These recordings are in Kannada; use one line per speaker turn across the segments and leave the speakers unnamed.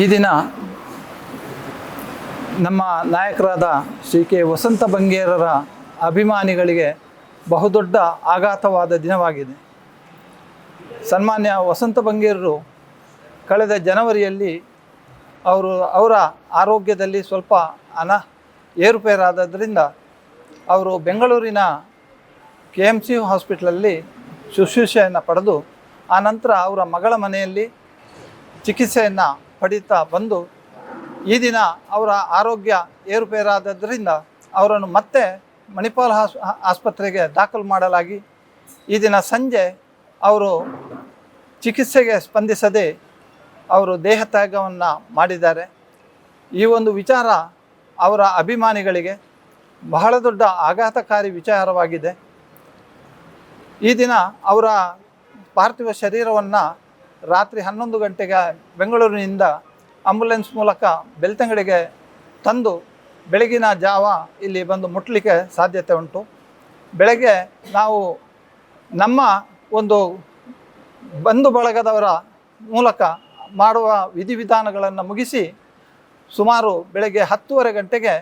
ಈ ದಿನ ನಮ್ಮ ನಾಯಕರಾದ ಶ್ರೀ ಕೆ ವಸಂತ ಬಂಗೇರರ ಅಭಿಮಾನಿಗಳಿಗೆ ಬಹುದೊಡ್ಡ ಆಘಾತವಾದ ದಿನವಾಗಿದೆ. ಸನ್ಮಾನ್ಯ ವಸಂತ ಬಂಗೇರರು ಕಳೆದ ಜನವರಿಯಲ್ಲಿ ಅವರು ಅವರ ಆರೋಗ್ಯದಲ್ಲಿ ಸ್ವಲ್ಪ ಅನ ಏರುಪೇರಾದದ್ದರಿಂದ ಅವರು ಬೆಂಗಳೂರಿನ ಕೆ ಎಂ ಸಿ ಹಾಸ್ಪಿಟ್ಲಲ್ಲಿ ಶುಶ್ರೂಷೆಯನ್ನು ಪಡೆದು ಆನಂತರ ಅವರ ಮಗಳ ಮನೆಯಲ್ಲಿ ಚಿಕಿತ್ಸೆಯನ್ನು ಪಡೀತಾ ಬಂದು ಈ ದಿನ ಅವರ ಆರೋಗ್ಯ ಏರುಪೇರಾದದ್ದರಿಂದ ಅವರನ್ನು ಮತ್ತೆ ಮಣಿಪಾಲ್ ಹಾಸ್, ಆಸ್ಪತ್ರೆಗೆ ದಾಖಲು ಮಾಡಲಾಗಿ. ಈ ದಿನ ಸಂಜೆ ಅವರು ಚಿಕಿತ್ಸೆಗೆ ಸ್ಪಂದಿಸದೆ ಅವರು ದೇಹ ತ್ಯಾಗವನ್ನು ಮಾಡಿದ್ದಾರೆ. ಈ ಒಂದು ವಿಚಾರ ಅವರ ಅಭಿಮಾನಿಗಳಿಗೆ ಬಹಳ ದೊಡ್ಡ ಆಘಾತಕಾರಿ ವಿಚಾರವಾಗಿದೆ. ಈ ದಿನ ಅವರ ಪಾರ್ಥಿವ ಶರೀರವನ್ನು ರಾತ್ರಿ ಹನ್ನೊಂದು ಗಂಟೆಗೆ ಬೆಂಗಳೂರಿನಿಂದ ಆಂಬುಲೆನ್ಸ್ ಮೂಲಕ ಬೆಳ್ತಂಗಡಿಗೆ ತಂದು ಬೆಳಗಿನ ಜಾವ ಇಲ್ಲಿ ಬಂದು ಮುಟ್ಟಲಿಕ್ಕೆ ಸಾಧ್ಯತೆ ಉಂಟು. ಬೆಳಗ್ಗೆ ನಾವು ನಮ್ಮ ಒಂದು ಬಂಧು ಬಳಗದವರ ಮೂಲಕ ಮಾಡುವ ವಿಧಿವಿಧಾನಗಳನ್ನು ಮುಗಿಸಿ ಸುಮಾರು ಬೆಳಗ್ಗೆ ಹತ್ತುವರೆ ಗಂಟೆಗೆ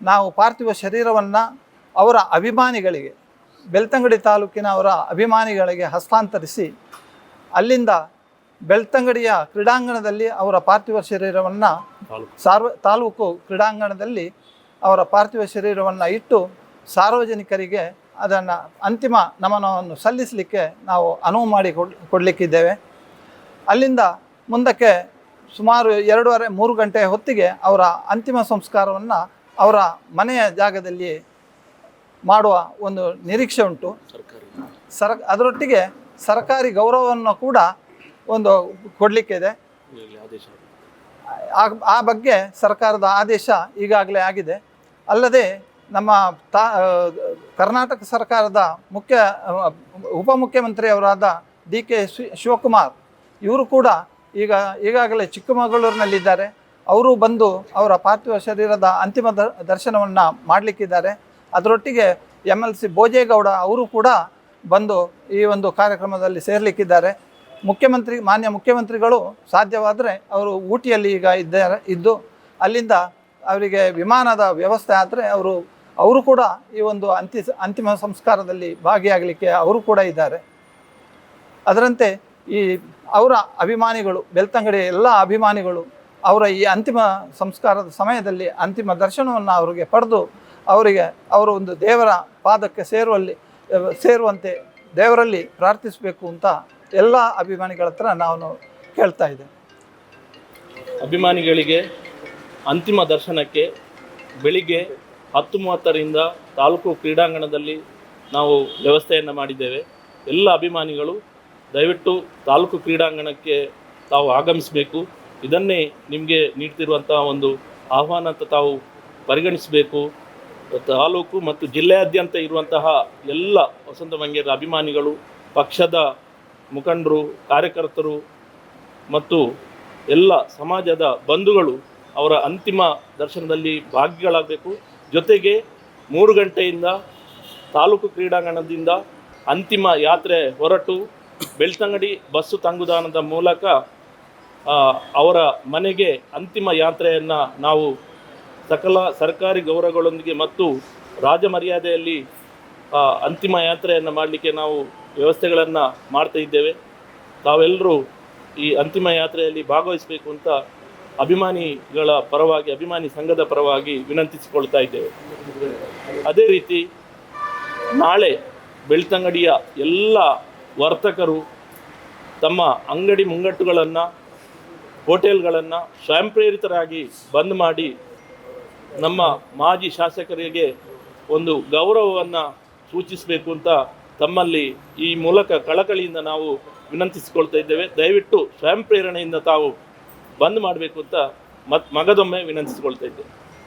ನಾವು ಪಾರ್ಥಿವ ಶರೀರವನ್ನು ಅವರ ಅಭಿಮಾನಿಗಳಿಗೆ, ಬೆಳ್ತಂಗಡಿ ತಾಲೂಕಿನ ಅವರ ಅಭಿಮಾನಿಗಳಿಗೆ ಹಸ್ತಾಂತರಿಸಿ ಅಲ್ಲಿಂದ ಬೆಳ್ತಂಗಡಿಯ ಕ್ರೀಡಾಂಗಣದಲ್ಲಿ ಅವರ ಪಾರ್ಥಿವ ಶರೀರವನ್ನು ಸಾರ್ವ ತಾಲೂಕು ಕ್ರೀಡಾಂಗಣದಲ್ಲಿ ಅವರ ಪಾರ್ಥಿವ ಶರೀರವನ್ನು ಇಟ್ಟು ಸಾರ್ವಜನಿಕರಿಗೆ ಅದನ್ನು ಅಂತಿಮ ನಮನವನ್ನು ಸಲ್ಲಿಸಲಿಕ್ಕೆ ನಾವು ಅನುವು ಮಾಡಿ ಕೊಡ್ ಕೊಡಲಿಕ್ಕಿದ್ದೇವೆ. ಅಲ್ಲಿಂದ ಮುಂದಕ್ಕೆ ಸುಮಾರು ಎರಡೂವರೆ ಮೂರು ಗಂಟೆ ಹೊತ್ತಿಗೆ ಅವರ ಅಂತಿಮ ಸಂಸ್ಕಾರವನ್ನು ಅವರ ಮನೆಯ ಜಾಗದಲ್ಲಿ ಮಾಡುವ ಒಂದು ನಿರೀಕ್ಷೆ ಉಂಟು. ಸರ ಅದರೊಟ್ಟಿಗೆ ಸರ್ಕಾರಿ ಗೌರವವನ್ನು ಕೂಡ ಒಂದು ಕೊಡಲಿಕ್ಕಿದೆ. ಆ ಆ ಬಗ್ಗೆ ಸರ್ಕಾರದ ಆದೇಶ ಈಗಾಗಲೇ ಆಗಿದೆ. ಅಲ್ಲದೆ ನಮ್ಮ ತಾ ಕರ್ನಾಟಕ ಸರ್ಕಾರದ ಮುಖ್ಯ ಉಪಮುಖ್ಯಮಂತ್ರಿಯವರಾದ ಡಿ ಕೆ ಶಿವಕುಮಾರ್ ಇವರು ಕೂಡ ಈಗ ಈಗಾಗಲೇ ಚಿಕ್ಕಮಗಳೂರಿನಲ್ಲಿದ್ದಾರೆ. ಅವರು ಬಂದು ಅವರ ಪಾರ್ಥಿವ ಶರೀರದ ಅಂತಿಮ ದ ದರ್ಶನವನ್ನು ಮಾಡಲಿಕ್ಕಿದ್ದಾರೆ. ಅದರೊಟ್ಟಿಗೆ ಎಂ ಎಲ್ ಸಿ ಭೋಜೇಗೌಡ ಅವರು ಕೂಡ ಬಂದು ಈ ಒಂದು ಕಾರ್ಯಕ್ರಮದಲ್ಲಿ ಸೇರಲಿಕ್ಕಿದ್ದಾರೆ. ಮುಖ್ಯಮಂತ್ರಿ ಮಾನ್ಯ ಮುಖ್ಯಮಂತ್ರಿಗಳು ಸಾಧ್ಯವಾದರೆ ಅವರು ಊಟಿಯಲ್ಲಿ ಈಗ ಇದ್ದಾರೆ, ಇದ್ದು ಅಲ್ಲಿಂದ ಅವರಿಗೆ ವಿಮಾನದ ವ್ಯವಸ್ಥೆ ಆದರೆ ಅವರು ಅವರು ಕೂಡ ಈ ಒಂದು ಅಂತಿ, ಅಂತಿಮ ಸಂಸ್ಕಾರದಲ್ಲಿ ಭಾಗಿಯಾಗಲಿಕ್ಕೆ ಅವರು ಕೂಡ ಇದ್ದಾರೆ. ಅದರಂತೆ ಈ ಅವರ ಅಭಿಮಾನಿಗಳು, ಬೆಳ್ತಂಗಡಿಯ ಎಲ್ಲ ಅಭಿಮಾನಿಗಳು ಅವರ ಈ ಅಂತಿಮ ಸಂಸ್ಕಾರದ ಸಮಯದಲ್ಲಿ ಅಂತಿಮ ದರ್ಶನವನ್ನು ಅವರಿಗೆ ಪಡೆದು ಅವರಿಗೆ, ಅವರು ಒಂದು ದೇವರ ಪಾದಕ್ಕೆ ಸೇರುವಲ್ಲಿ, ಸೇರುವಂತೆ ದೇವರಲ್ಲಿ ಪ್ರಾರ್ಥಿಸಬೇಕು ಅಂತ ಎಲ್ಲ ಅಭಿಮಾನಿಗಳ ಹತ್ರ ನಾನು ಕೇಳ್ತಾ ಇದ್ದೇನೆ.
ಅಭಿಮಾನಿಗಳಿಗೆ ಅಂತಿಮ ದರ್ಶನಕ್ಕೆ ಬೆಳಿಗ್ಗೆ ಹತ್ತು ಮೂವತ್ತರಿಂದ ತಾಲೂಕು ಕ್ರೀಡಾಂಗಣದಲ್ಲಿ ನಾವು ವ್ಯವಸ್ಥೆಯನ್ನು ಮಾಡಿದ್ದೇವೆ. ಎಲ್ಲ ಅಭಿಮಾನಿಗಳು ದಯವಿಟ್ಟು ತಾಲೂಕು ಕ್ರೀಡಾಂಗಣಕ್ಕೆ ತಾವು ಆಗಮಿಸಬೇಕು. ಇದನ್ನೇ ನಿಮಗೆ ನೀಡ್ತಿರುವಂತಹ ಒಂದು ಆಹ್ವಾನ ಅಂತ ತಾವು ಪರಿಗಣಿಸಬೇಕು. ತಾಲೂಕು ಮತ್ತು ಜಿಲ್ಲೆಯಾದ್ಯಂತ ಇರುವಂತಹ ಎಲ್ಲ ವಸಂತ ಮಂಗೇರ ಅಭಿಮಾನಿಗಳು, ಪಕ್ಷದ ಮುಖಂಡರು, ಕಾರ್ಯಕರ್ತರು ಮತ್ತು ಎಲ್ಲ ಸಮಾಜದ ಬಂಧುಗಳು ಅವರ ಅಂತಿಮ ದರ್ಶನದಲ್ಲಿ ಭಾಗಿಗಳಾಗಬೇಕು. ಜೊತೆಗೆ ಮೂರು ಗಂಟೆಯಿಂದ ತಾಲೂಕು ಕ್ರೀಡಾಂಗಣದಿಂದ ಅಂತಿಮ ಯಾತ್ರೆ ಹೊರಟು ಬೆಳ್ತಂಗಡಿ ಬಸ್ಸು ತಂಗುದಾನದ ಮೂಲಕ ಅವರ ಮನೆಗೆ ಅಂತಿಮ ಯಾತ್ರೆಯನ್ನು ನಾವು ಸಕಲ ಸರ್ಕಾರಿ ಗೌರವಗಳೊಂದಿಗೆ ಮತ್ತು ರಾಜಮರ್ಯಾದೆಯಲ್ಲಿ ಅಂತಿಮ ಯಾತ್ರೆಯನ್ನು ಮಾಡಲಿಕ್ಕೆ ನಾವು ವ್ಯವಸ್ಥೆಗಳನ್ನು ಮಾಡ್ತಾ ಇದ್ದೇವೆ. ತಾವೆಲ್ಲರೂ ಈ ಅಂತಿಮ ಯಾತ್ರೆಯಲ್ಲಿ ಭಾಗವಹಿಸಬೇಕು ಅಂತ ಅಭಿಮಾನಿಗಳ ಪರವಾಗಿ, ಅಭಿಮಾನಿ ಸಂಘದ ಪರವಾಗಿ ವಿನಂತಿಸಿಕೊಳ್ತಾ ಇದ್ದೇವೆ. ಅದೇ ರೀತಿ ನಾಳೆ ಬೆಳ್ತಂಗಡಿಯ ಎಲ್ಲ ವರ್ತಕರು ತಮ್ಮ ಅಂಗಡಿ ಮುಂಗಟ್ಟುಗಳನ್ನು, ಹೋಟೆಲ್ಗಳನ್ನು ಸ್ವಯಂ ಪ್ರೇರಿತರಾಗಿ ಬಂದ್ ಮಾಡಿ ನಮ್ಮ ಮಾಜಿ ಶಾಸಕರಿಗೆ ಒಂದು ಗೌರವವನ್ನು ಸೂಚಿಸಬೇಕು ಅಂತ ತಮ್ಮಲ್ಲಿ ಈ ಮೂಲಕ ಕಳಕಳಿಯಿಂದ ನಾವು ವಿನಂತಿಸಿಕೊಳ್ತಾ ಇದ್ದೇವೆ. ದಯವಿಟ್ಟು ಸ್ವಯಂ ಪ್ರೇರಣೆಯಿಂದ ತಾವು ಬಂದ್ ಮಾಡಬೇಕು ಅಂತ ಮತ್ ಮಗದೊಮ್ಮೆ ವಿನಂತಿಸಿಕೊಳ್ತಾ ಇದ್ದೇವೆ.